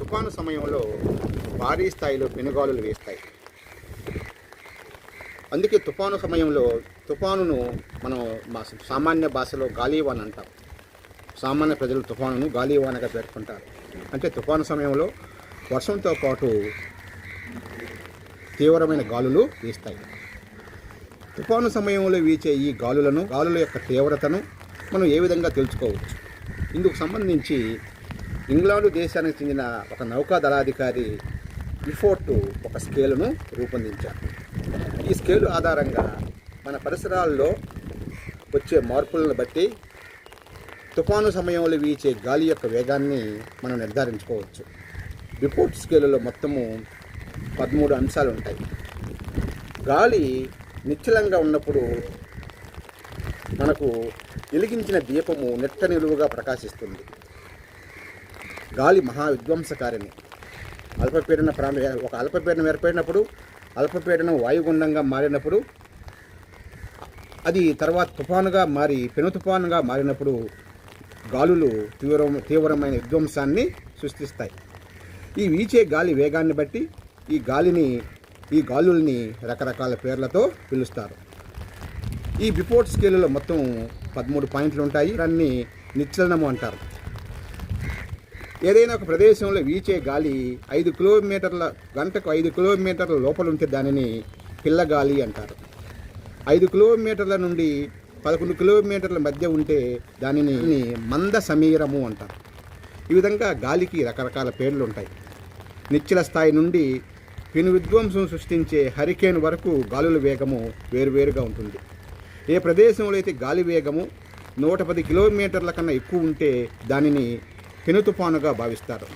తుఫాను సమయంలో భారీ స్థాయిలో పెనుగాలులు వేస్తాయి. అందుకే తుఫాను సమయంలో తుఫానును మనం సామాన్య భాషలో గాలివాన్ అంటాం. సామాన్య ప్రజలు తుఫానును గాలివానగా పేర్కొంటారు. అంటే తుఫాను సమయంలో వర్షంతో పాటు తీవ్రమైన గాలులు వీస్తాయి. తుఫాను సమయంలో వీచే ఈ గాలులను గాలుల యొక్క తీవ్రతను మనం ఏ విధంగా తెలుసుకోవచ్చు? ఇందుకు సంబంధించి ఇంగ్లాండు దేశానికి చెందిన ఒక నౌకా దళాధికారి బిఫోర్టు ఒక స్కేలును రూపొందించారు. ఈ స్కేలు ఆధారంగా మన పరిసరాల్లో వచ్చే మార్పులను బట్టి తుఫాను సమయంలో వీచే గాలి యొక్క వేగాన్ని మనం నిర్ధారించుకోవచ్చు. రిపోర్ట్ స్కేలులో మొత్తము పదమూడు అంశాలు ఉంటాయి. గాలి నిశ్చలంగా ఉన్నప్పుడు మనకు వెలిగించిన దీపము నిట్ట నిలువుగా ప్రకాశిస్తుంది. గాలి మహా విధ్వంసకారిణి అల్పపీడన ప్రాంత ఒక అల్పపీడనం ఏర్పడినప్పుడు అల్పపీడనం వాయుగుండంగా మారినప్పుడు అది తర్వాత తుఫానుగా మారి పెను తుఫానుగా మారినప్పుడు గాలులు తీవ్ర తీవ్రమైన విధ్వంసాన్ని సృష్టిస్తాయి. ఈ వీచే గాలి వేగాన్ని బట్టి ఈ గాలిని ఈ గాలుల్ని రకరకాల పేర్లతో పిలుస్తారు. ఈ బిపోర్ట్ స్కేలులో మొత్తం పదమూడు పాయింట్లు ఉంటాయి. దాన్ని నిశ్చలనము అంటారు. ఏదైనా ఒక ప్రదేశంలో వీచే గాలి ఐదు కిలోమీటర్ల గంటకు ఐదు కిలోమీటర్ల లోపల ఉంటే దానిని పిల్లగాలి అంటారు. ఐదు కిలోమీటర్ల నుండి పదకొండు కిలోమీటర్ల మధ్య ఉంటే దానిని మంద సమీరము అంటారు. ఈ విధంగా గాలికి రకరకాల పేర్లు ఉంటాయి. నిశ్చల స్థాయి నుండి పెను విధ్వంసం సృష్టించే హరికేన్ వరకు గాలుల వేగము వేరువేరుగా ఉంటుంది. ఏ ప్రదేశంలో అయితే గాలి వేగము నూట పది కిలోమీటర్ల కన్నా ఎక్కువ ఉంటే దానిని పెను తుఫానుగా భావిస్తారు.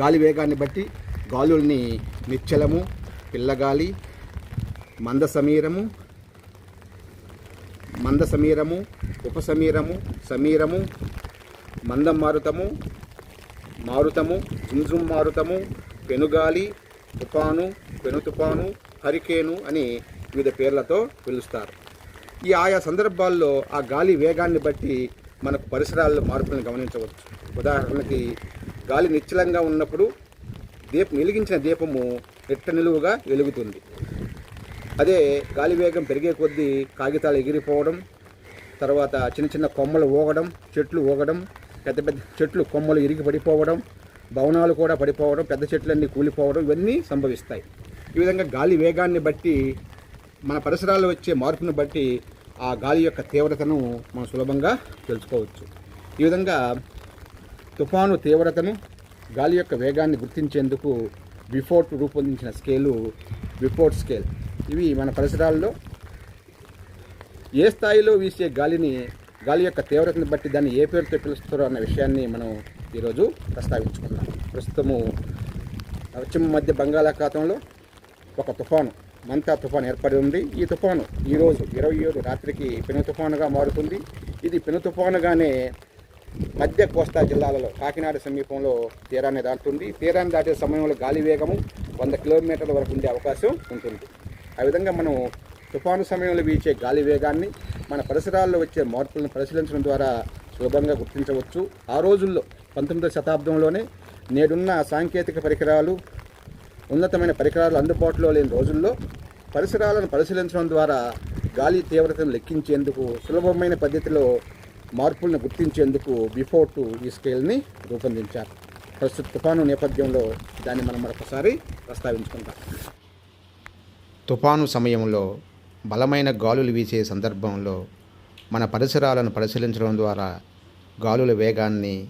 గాలి వేగాన్ని బట్టి గాలుల్ని నిశ్చలము పిల్లగాలి మంద సమీరము మంద సమీరము ఉపసమీరము సమీరము మందం మారుతము మారుతము జుంజుం మారుతము పెనుగాలి తుఫాను పెనుతుపాను హరికేను అని వివిధ పేర్లతో పిలుస్తారు. ఈ ఆయా సందర్భాల్లో ఆ గాలి వేగాన్ని బట్టి మనకు పరిసరాల్లో మార్పులను గమనించవచ్చు. ఉదాహరణకి గాలి నిశ్చలంగా ఉన్నప్పుడు దీపం వెలిగించిన దీపము నిట్ట నిలువుగా వెలుగుతుంది. అదే గాలి వేగం పెరిగే కొద్దీ కాగితాలు ఎగిరిపోవడం తర్వాత చిన్న చిన్న కొమ్మలు ఊగడం చెట్లు ఊగడం పెద్ద పెద్ద చెట్లు కొమ్మలు ఇరిగి పడిపోవడం భవనాలు కూడా పడిపోవడం పెద్ద చెట్లన్నీ కూలిపోవడం ఇవన్నీ సంభవిస్తాయి. ఈ విధంగా గాలి వేగాన్ని బట్టి మన పరిసరాల్లో వచ్చే మార్పును బట్టి ఆ గాలి యొక్క తీవ్రతను మనం సులభంగా తెలుసుకోవచ్చు. ఈ విధంగా తుఫాను తీవ్రతను గాలి యొక్క వేగాన్ని గుర్తించేందుకు బిఫోర్ట్ రూపొందించిన స్కేలు బిఫోర్ట్ స్కేల్. ఇవి మన పరిసరాల్లో ఏ స్థాయిలో వీసే గాలిని గాలి యొక్క తీవ్రతను బట్టి దాన్ని ఏ పేరుతో పిలుస్తారో అన్న విషయాన్ని మనం ఈరోజు ప్రస్తావించుకున్నాం ప్రస్తుతము పశ్చిమ మధ్య బంగాళాఖాతంలో ఒక తుఫాను మంతా తుఫాను ఏర్పడి ఉంది. ఈ తుఫాను ఈరోజు ఇరవై ఏడు రాత్రికి పెను తుఫానుగా మారుతుంది. ఇది పెను తుఫానుగానే మధ్య కోస్తా జిల్లాలలో కాకినాడ సమీపంలో తీరాన్ని దాటుతుంది. తీరాన్ని దాటే సమయంలో గాలి వేగము వంద కిలోమీటర్ల వరకు ఉండే అవకాశం ఉంటుంది. ఆ విధంగా మనం తుఫాను సమయంలో వీచే గాలి వేగాన్ని మన పరిసరాల్లో వచ్చే మార్పులను పరిశీలించడం ద్వారా సులభంగా గుర్తించవచ్చు. ఆ రోజుల్లో పంతొమ్మిదవ శతాబ్దంలోనే నేడున్న సాంకేతిక పరికరాలు ఉన్నతమైన పరికరాలు అందుబాటులో లేని రోజుల్లో పరిసరాలను పరిశీలించడం ద్వారా గాలి తీవ్రతను లెక్కించేందుకు సులభమైన పద్ధతిలో మార్పులను గుర్తించేందుకు బిఫోర్ టు ఈ స్కేల్ని రూపొందించారు. ప్రస్తుత తుఫాను నేపథ్యంలో దాన్ని మనం మరొకసారి ప్రస్తావించుకుంటాం తుఫాను సమయంలో బలమైన గాలులు వీసే సందర్భంలో మన పరిసరాలను పరిశీలించడం ద్వారా గాలుల వేగాన్ని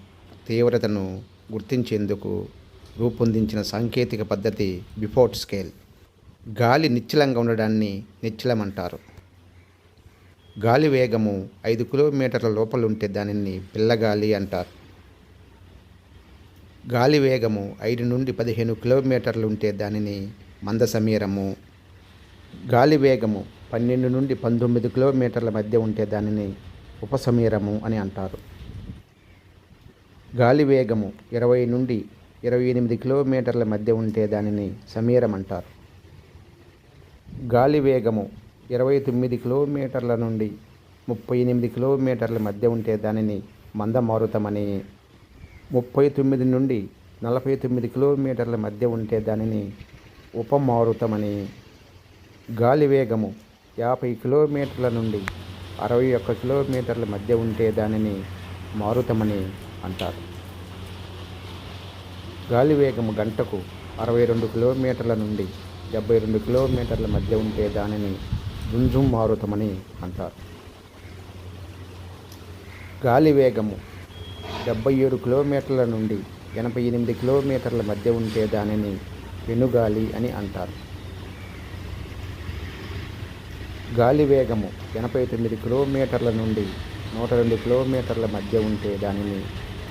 తీవ్రతను గుర్తించేందుకు రూపొందించిన సాంకేతిక పద్ధతి బిఫోర్ట్ స్కేల్. గాలి నిశ్చలంగా ఉండడాన్ని నిశ్చలం అంటారు గాలి వేగము ఐదు కిలోమీటర్ల లోపలుంటే దానిని పిల్లగాలి అంటారు. గాలి వేగము ఐదు నుండి పదిహేను కిలోమీటర్లు ఉంటే దానిని మంద సమీరము గాలి వేగము పన్నెండు నుండి పంతొమ్మిది కిలోమీటర్ల మధ్య ఉంటే దానిని ఉపసమీరము అని అంటారు. గాలి వేగము ఇరవై నుండి ఇరవై ఎనిమిది కిలోమీటర్ల మధ్య ఉంటే దానిని సమీరం అంటారు గాలి వేగము ఇరవై తొమ్మిది కిలోమీటర్ల నుండి ముప్పై ఎనిమిది కిలోమీటర్ల మధ్య ఉంటే దానిని మందమారుతమని. ముప్పై తొమ్మిది నుండి నలభై తొమ్మిది కిలోమీటర్ల మధ్య ఉంటే దానిని ఉపమారుతమని. గాలి వేగము యాభై కిలోమీటర్ల నుండి అరవై ఒక్క కిలోమీటర్ల మధ్య ఉంటే దానిని మారుతమని అంటారు. గాలి వేగము గంటకు అరవై రెండు కిలోమీటర్ల నుండి డెబ్బై రెండు కిలోమీటర్ల మధ్య ఉంటే దానిని జుంజుం మారుతమని అంటారు. గాలి వేగము డెబ్బై ఏడు కిలోమీటర్ల నుండి ఎనభై ఎనిమిది కిలోమీటర్ల మధ్య ఉంటే దానిని పెనుగాలి అని అంటారు. గాలి వేగము ఎనభై తొమ్మిది కిలోమీటర్ల నుండి నూట రెండు కిలోమీటర్ల మధ్య ఉంటే దానిని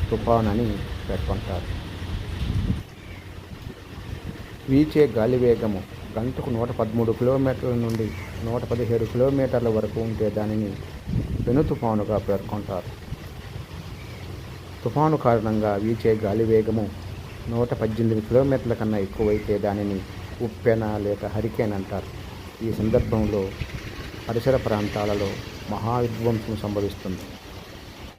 తుఫాన్ అని పేర్కొంటారు. వీచే గాలి వేగము గంటకు నూట పదమూడు కిలోమీటర్ల నుండి నూట పదిహేడు కిలోమీటర్ల వరకు ఉంటే దానిని పెను తుఫానుగా పేర్కొంటారు. తుఫాను కారణంగా వీచే గాలి వేగము నూట పద్దెనిమిది కిలోమీటర్ల కన్నా ఎక్కువైతే దానిని ఉప్పెన లేక హరికేన్ అంటారు. ఈ సందర్భంలో పరిసర ప్రాంతాలలో మహావిధ్వంసం సంభవిస్తుంది.